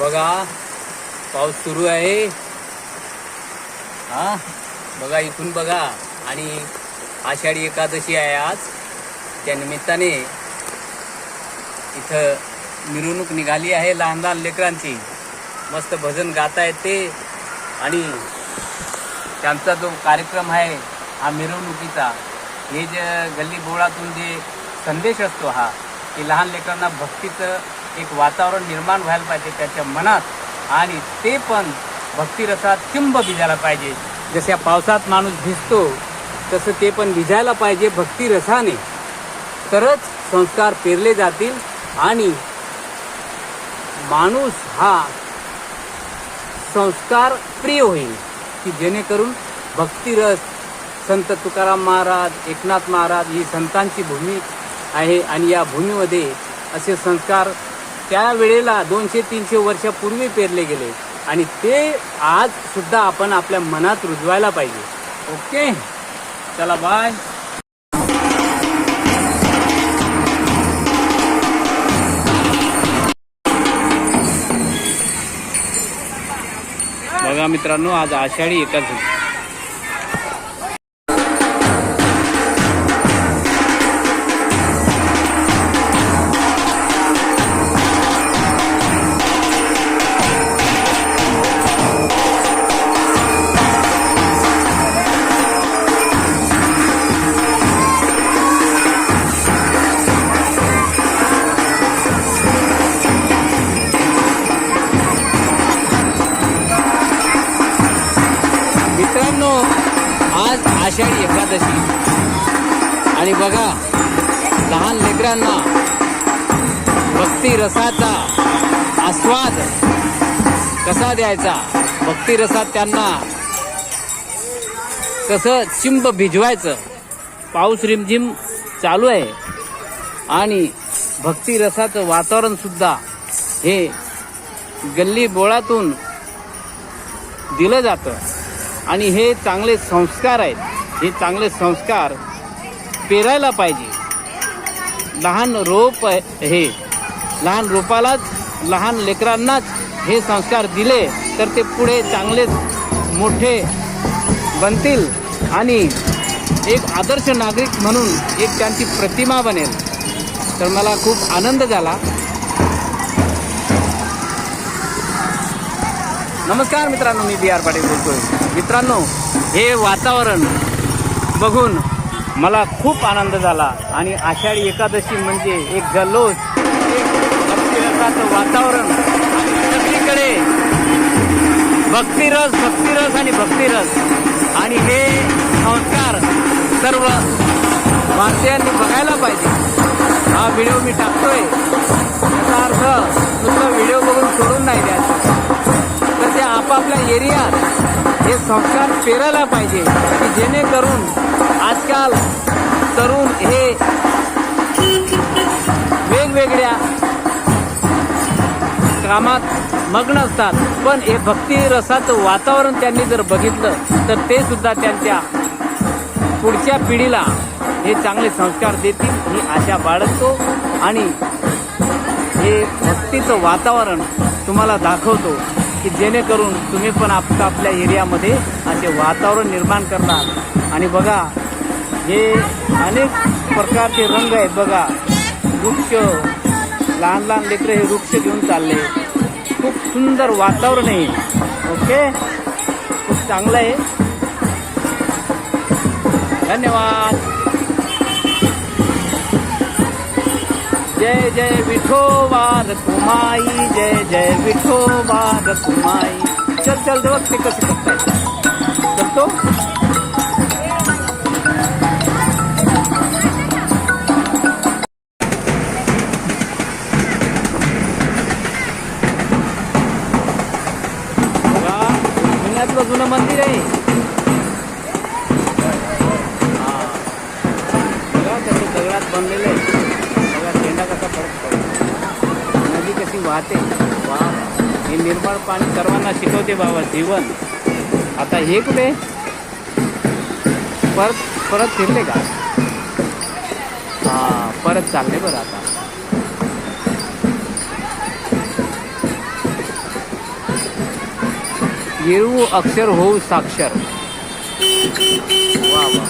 बघा पाऊस सुरू आहे. हा बघा इथून बघा. आणि आषाढी एकादशी आहे आज. त्या निमित्ताने इथं मिरवणूक निघाली आहे लहान लहान लेकरांची. मस्त भजन गाता येते. आणि त्यांचा जो कार्यक्रम आहे हा मिरवणुकीचा हे जे गल्ली बोळातून जे संदेश असतो हा की लहान लेकरांना भक्तीचं एक वातावरण निर्माण व्हायला पाहिजे त्याच्या मनात. आणि ते पण भक्तिरसात चिंब भिजायला पाहिजे. जशा पावसात माणूस भिजतो तसं ते पण भिजायला पाहिजे भक्तिरसाने. तरच संस्कार पेरले जातील आणि माणूस हा संस्कार प्रिय होईल. की जेणेकरून भक्तिरस संत तुकाराम महाराज एकनाथ महाराज ही संतांची भूमी आहे. आणि या भूमीमध्ये असे संस्कार त्या वेळेला दोनशे तीनशे वर्षापूर्वी पेरले गेले. आणि ते आज सुद्धा आपण आपल्या मनात रुजवायला पाहिजे. ओके? चला बाय बघा मित्रांनो आज आषाढी एकादशी. मित्रांनो आज आषाढी एकादशी. आणि बघा लहान लेकरांना भक्ती रसाचा आस्वाद कसा द्यायचा? भक्ती रसात त्यांना कसं चिंब भिजवायचं? पाऊस रिमझिम चालू आहे. आणि भक्ती रसाचं वातावरण सुद्धा हे गल्ली बोळातून दिलं जातं. आणि हे चांगले संस्कार आहेत. हे चांगले संस्कार पेरायला पाहिजे. लहान रोप आहे हे. लहान रोपालाच लहान लेकरांनाच हे संस्कार दिले तर ते पुढे चांगलेच मोठे बनतील आणि एक आदर्श नागरिक म्हणून एक त्यांची प्रतिमा बनेल. तर मला खूप आनंद झाला. नमस्कार मित्रांनो मी बी आर पाटील बोलतोय. मित्रांनो हे वातावरण बघून मला खूप आनंद झाला आणि आषाढी एकादशी म्हणजे एक जल्लोष भक्तिरसाचं वातावरण सगळीकडे भक्तिरस भक्तिरस आणि भक्तिरस. आणि हे संस्कार सर्व भारतीयांनी बघायला पाहिजे. हा व्हिडिओ मी टाकतोय. याचा अर्थ नुसतं व्हिडिओ बघून सोडून नाही द्यायचा. त्या आपापल्या एरियात हे संस्कार पेरायला पाहिजे की जेणेकरून आजकाल तरुण हे वेगवेगळ्या कामात मग्न असतात. पण हे भक्ती रसाचं वातावरण त्यांनी जर बघितलं तर ते सुद्धा त्यांच्या पुढच्या पिढीला हे चांगले संस्कार देतील ही आशा बाळगतो. आणि हे भक्तीचं वातावरण तुम्हाला दाखवतो. की जेणेकरून तुम्ही पण आप आपल्या एरियामध्ये असे वातावरण निर्माण करणार. आणि बघा हे अनेक प्रकारचे रंग आहेत बघा. वृक्ष लहान लहान लेकरं हे वृक्ष घेऊन चालले. खूप सुंदर वातावरण आहे. ओके? खूप चांगलं आहे. धन्यवाद. जय जय विठोबा रकुमाई जय जय विठोबा रकुमाई चल चल ते कसं करताय करतो बघा, जुनं मंदिर आहे हा. दगडात बनलेलं आहे वाहते. वा हे निर्मळ पाणी सर्वांना शिकवते बाबा जीवन. आता हे कुठे? परत परत फिरले का? हा परत चालले बरं आता. येऊ अक्षर होऊ साक्षर. वा वा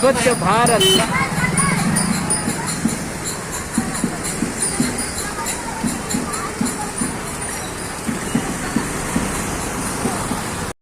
स्वच्छ भारत.